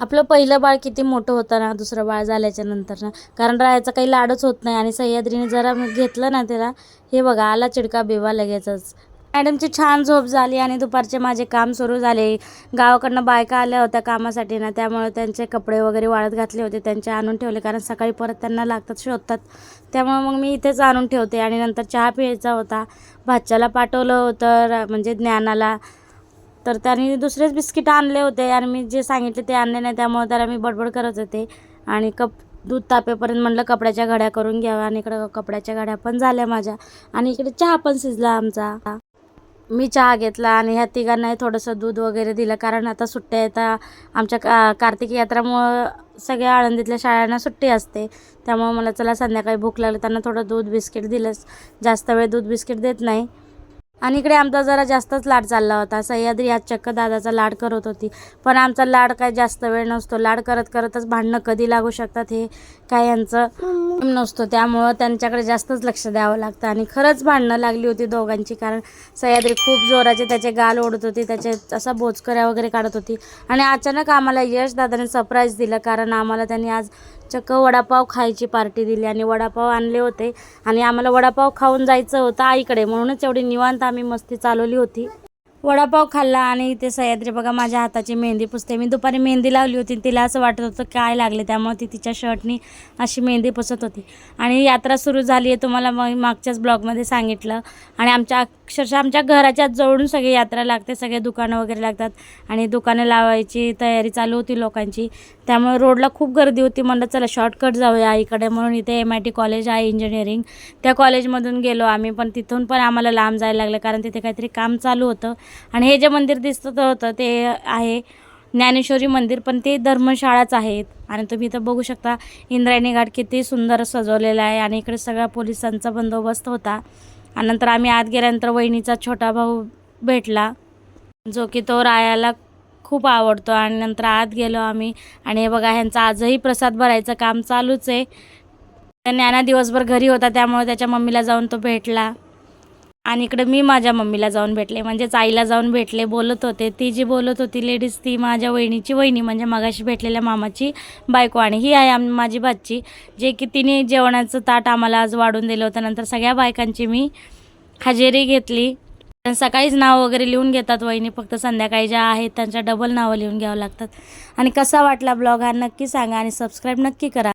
आपलं पहिलं बाळ किती मोठं होतं ना दुसरं बाळ झाल्याच्यानंतर ना. कारण राहायचा काही लाडच होत नाही आणि सह्याद्रीने जरा मग घेतलं ना त्याला हे बघा आला चिडका बेवा लगेचच. मॅडमची छान झोप झाली आणि दुपारचे माझे काम सुरू झाले. गावाकडनं बायका आल्या होत्या कामासाठी ना त्यामुळे त्यांचे कपडे वगैरे वाळत घातले होते. त्यांचे आणून ठेवले कारण सकाळी परत त्यांना लागतात शोधतात. त्यामुळे मग मी इथेच आणून ठेवते आणि नंतर चहा प्यायचा होता. भाच्याला पाठवलं होतं म्हणजे ज्ञानाला. तर त्याने दुसरेच बिस्किट आणले होते आणि मी जे सांगितले ते आणले नाही त्यामुळे त्याला मी बडबड करत होते. आणि कप दूध तापेपर्यंत म्हणलं कपड्याच्या घड्या करून घ्याव्या आणि इकडं कपड्याच्या घड्या पण झाल्या माझ्या. आणि इकडे चहा पण शिजला आमचा. मी चहा घेतला आणि ह्या तिघांनाही थोडंसं दूध वगैरे दिलं कारण आता सुट्ट्या येतात आमच्या का कार्तिक यात्रामुळं सगळ्या आळंदीतल्या शाळांना सुट्टी असते. त्यामुळं मला चला संध्याकाळी भूक लागली त्यांना थोडं दूध बिस्किट दिलंच जास्त वेळ दूध बिस्किट देत नाही. आणि इकडे आमचा जरा जास्तच लाड चालला होता. सह्याद्री आज चक्क दादाचा लाड करत होती. पण आमचा लाड काय जास्त वेळ नसतो. लाड करत करतच भांडणं कधी लागू शकतात हे काय यांचं नसतो. त्यामुळं त्यांच्याकडे जास्तच लक्ष द्यावं लागतं. आणि खरंच भांडणं लागली होती दोघांची कारण सह्याद्री खूप जोराचे त्याचे गाल ओढत होती. त्याचे असा बोचकऱ्या वगैरे काढत होती. आणि अचानक आम्हाला यश दादाने सरप्राईज दिलं कारण आम्हाला त्यांनी आज चक्क वडापाव खायची पार्टी दिली. आणि वडापाव आणले होते. आणि आम्हाला वडापाव खाऊन जायचं होतं आईकडे. म्हणूनच एवढी निवांत आम्ही मस्ती चालवली होती. वडापाव खाल्ला आणि इथे सह्याद्री बघा माझ्या हाताची मेहंदी पुसते. मी दुपारी मेहंदी लावली होती तिला असं वाटत होतं काय लागले त्यामुळे ती तिच्या शर्टनी अशी मेहंदी पुसत होती. आणि यात्रा सुरू झाली आहे तुम्हाला मग मागच्याच ब्लॉगमध्ये सांगितलं. आणि आमच्या अक्षरशः आमच्या घराच्या जवळून सगळी यात्रा लागते सगळे दुकानं वगैरे लागतात आणि दुकानं लावायची तयारी चालू होती लोकांची. त्यामुळे रोडला खूप गर्दी होती म्हणलं चला शॉर्टकट जाऊया इकडे म्हणून इथे एम आय टी कॉलेज आहे इंजिनिअरिंग त्या कॉलेजमधून गेलो आम्ही पण तिथून पण आम्हाला लांब जायला लागलं कारण तिथे काहीतरी काम चालू होतं. आणि हे जे मंदिर दिसतं होतं ते आहे ज्ञानेश्वरी मंदिर पण ते धर्मशाळाच आहेत आणि तुम्ही इथं बघू शकता इंद्रायणी घाट किती सुंदर सजवलेला आहे आणि इकडे सगळ्या पोलिसांचा बंदोबस्त होता. आणि नंतर आम्ही आत गेल्यानंतर वहिनीचा छोटा भाऊ भेटला जो की तो रायाला खूप आवडतो. आणि नंतर आत गेलो आम्ही. आणि हे बघा ह्यांचा आजही प्रसाद भरायचं काम चालूच आहे. ज्ञाना दिवसभर घरी होता त्यामुळे त्याच्या मम्मीला जाऊन तो भेटला. आणि इकडे मी माझ्या मम्मीला जाऊन भेटले. म्हणजेच आईला जाऊन भेटले बोलत होते. ती जी बोलत होती लेडीज ती माझ्या वहिनीची वहिनी म्हणजे मगाशी भेटलेल्या मामाची बायको. आणि ही आहे आम माझी भाची जे की तिने जेवणाचं ताट आम्हाला आज वाढून दिलं होतं. नंतर सगळ्या बायकांची मी हजेरी घेतली. सकाळीच नाव वगैरे लिहून घेतात वहिनी. फक्त संध्याकाळी ज्या आहेत त्यांच्या डबल नावं लिहून घ्यावं लागतात. आणि कसा वाटला ब्लॉग हा नक्की सांगा आणि सबस्क्राईब नक्की करा.